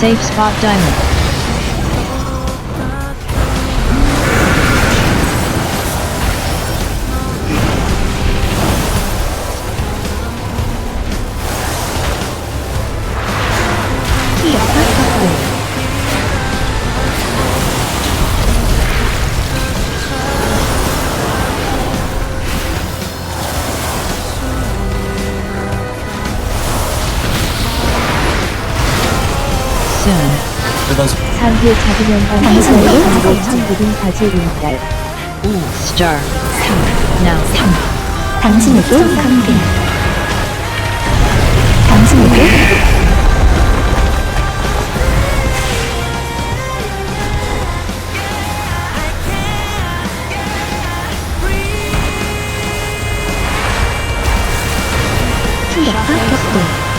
Safe spot diamond. Soon. 당신으로 후자의 천 묻은 바지 린달 Star. Now. 당신에게 강등 당신에게 키 역할 격돌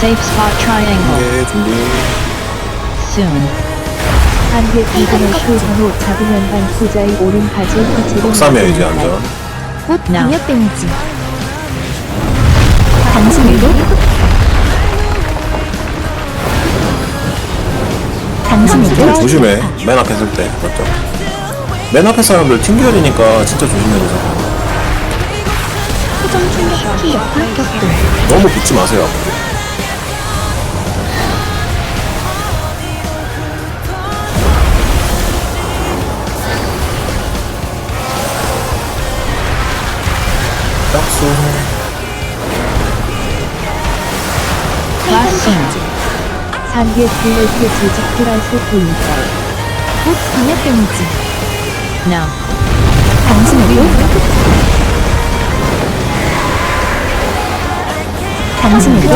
Safe spot triangle. 준비. Soon. 한계 이근의 그 전후 작은 연간 후자의 오른 바지 끝으로 역삼이야 이제 안전. 곧 now. 광역 데미지. 당신에게 당신에게 조심해. 맨 앞에 설 때. 맞죠? 맨 앞에 사람들 튕겨리니까 진짜 조심해야 되잖아. 표정 충격 키 역할 격돌 너무 붙지 마세요 앞으로 Class soon. 상계 블레이크 조직 플라이스 보인달 곧 광역 데미지. Now. 당신에게? 당신에게?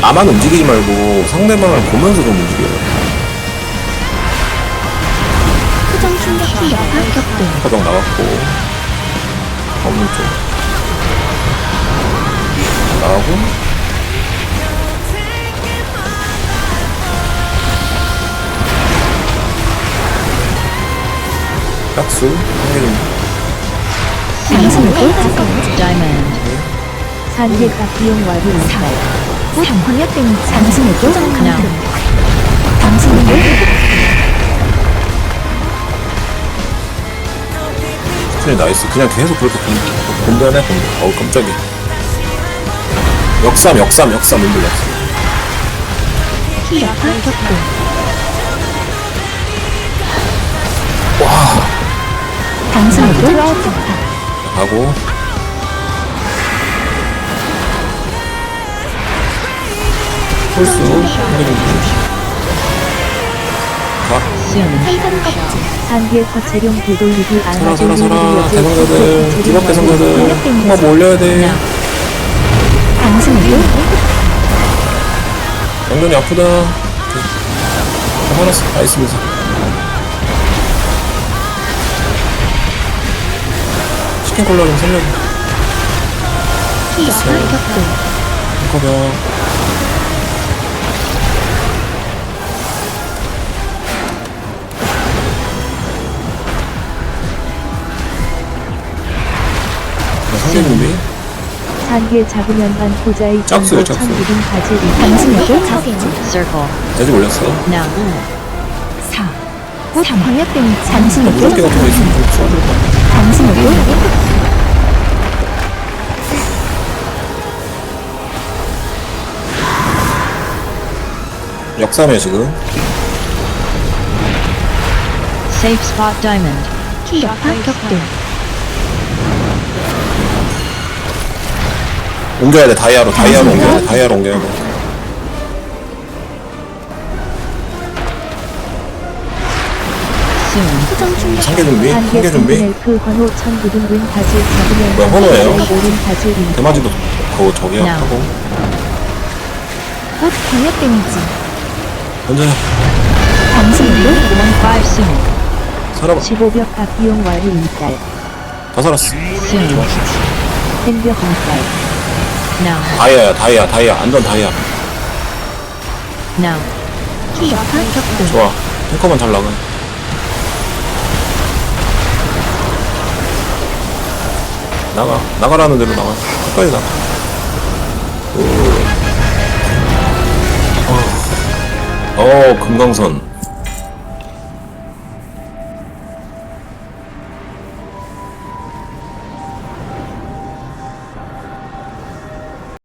나만 움직이지 말고 상대방을 보면서 좀 움직여요. 표정 충격 키 역할 격돌 화정 나갔고 없는 쪽 나가고. 상계 각비용 와류 인달 곧 광역 데미지 당신에게 Now. 강등 스트레이 나이스. 그냥 계속 그렇게 공- 공대하네 공대 어우 깜짝이야. 역삼 역삼 역삼 인들 역삼. 키 역할 격돌 당신에게 가고. 홀수. 한개좀 껍질 거체령 되돌리기 서라 안하고 서라 서라 대상자들 뒤밖에 상자들. 한번 몰려야 돼. 당신에게 양면이 아프다. 화났어 나이스 미사 치킨 콜라 좀 살려줘. 격돌 커버 상대 준비 상계 작은 연간 후자의 짝수요, 짝수. 당신에게 Circle. 아직 올렸어 Now. 4곧 데미지 무섭게 당신에게 같은 거 있으면 좀 쏘아줄 거야 당신에게 역삼이야 지금 Safe spot diamond. 키 역할 격돌 옮겨야 돼 다이아로 다이아로 옮겨야 돼 다이아로 옮겨야 돼. 충격 상계 준비 상계 준비. 그천은 바지 뭐야, 오른 바지 린달 대마지도 그거 저기야 야. 하고. 데미지. five soon. 살아봐. 15벽 각비용 와류 인달 다 살았어. Soon. 생벽 인달 No. 다이아야 다이아 다이아. 안전 다이아. No. 좋아. 탱커만 잘 나가. 나가. 나가라는 대로 나가. 끝까지 나가. 오. 어, 어 금강선.